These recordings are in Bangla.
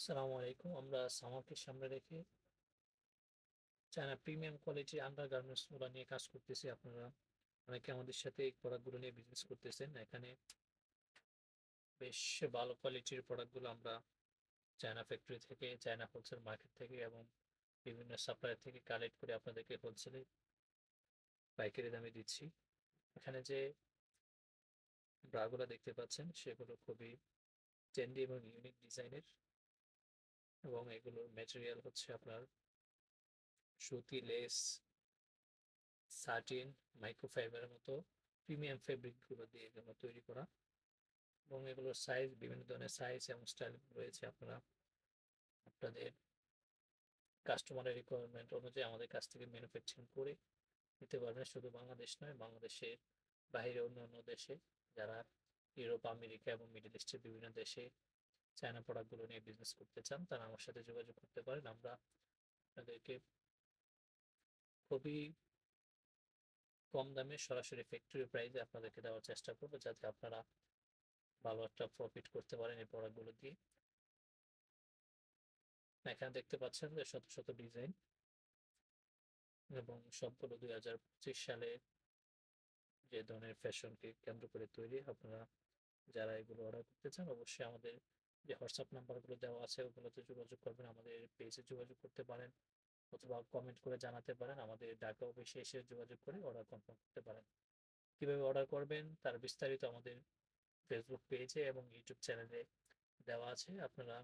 আসসালামু আলাইকুম। আমরা সামারকে সামনে রেখে চায়না প্রিমিয়াম কোয়ালিটির আন্ডার গার্মেন্টসগুলো নিয়ে কাজ করতেছি। আপনারা অনেকে আমাদের সাথে এই প্রোডাক্টগুলো নিয়ে বিজনেস করতেছেন। এখানে বেশ ভালো কোয়ালিটির প্রোডাক্টগুলো আমরা চায়না ফ্যাক্টরি থেকে, চায়না হোলসেল মার্কেট থেকে এবং বিভিন্ন সাপ্লায়ার থেকে কালেক্ট করে আপনাদেরকে হোলসেলে পাইকারি দামে দিচ্ছি। এখানে যে ব্রাগুলো দেখতে পাচ্ছেন, সেগুলো খুবই ট্রেন্ডি এবং ইউনিক ডিজাইনের এবং এগুলোর ম্যাটেরিয়াল হচ্ছে আপনার সুতি লেস সাটিন মাইক্রোফাইবারের মতো প্রিমিয়াম ফেব্রিকগুলো দিয়ে এগুলো তৈরি করা। এবং এগুলোর সাইজ বিভিন্ন ধরনের সাইজ এবং স্টাইল রয়েছে আপনারা। আপনাদের কাস্টমারের রিকোয়ারমেন্ট অনুযায়ী আমাদের কাছ থেকে ম্যানুফ্যাকচারিং করে নিতে পারবেন। শুধু বাংলাদেশ নয়, বাংলাদেশের বাইরে অন্য অন্য দেশে, যারা ইউরোপ আমেরিকা এবং মিডল ইস্টের বিভিন্ন দেশে চায়না প্রোডাক্টগুলো নিয়ে বিজনেস করতে চান, তারা আমার সাথে যোগাযোগ করতে পারেন। আমরা আপনাদেরকে খুবই কম দামে সরাসরি ফ্যাক্টরি প্রাইসে আপনাদেরকে দেওয়ার চেষ্টা করব, যাতে আপনারা ভালো একটা প্রফিট করতে পারেন এই প্রোডাক্টগুলো দিয়ে। এখানে দেখতে পাচ্ছেন যে শত শত ডিজাইন এবং সবগুলো দুই হাজার পঁচিশ সালে যে ধরনের ফ্যাশনকে কেন্দ্র করে তৈরি, আপনারা যারা এগুলো অর্ডার করতে চান, অবশ্যই আমাদের যে হোয়াটসঅ্যাপ নাম্বারগুলো দেওয়া আছে, ওগুলোতে যোগাযোগ করবেন, আমাদের পেজে যোগাযোগ করতে পারেন অথবা কমেন্ট করে জানাতে পারেন, আমাদের ঢাকা অফিসে এসে যোগাযোগ করে অর্ডার কনফার্ম করতে পারেন। কীভাবে অর্ডার করবেন, তার বিস্তারিত আমাদের ফেসবুক পেজে এবং ইউটিউব চ্যানেলে দেওয়া আছে, আপনারা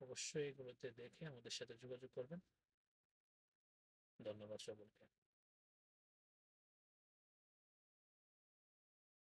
অবশ্যই এগুলোতে দেখে আমাদের সাথে যোগাযোগ করবেন। ধন্যবাদ সকলকে।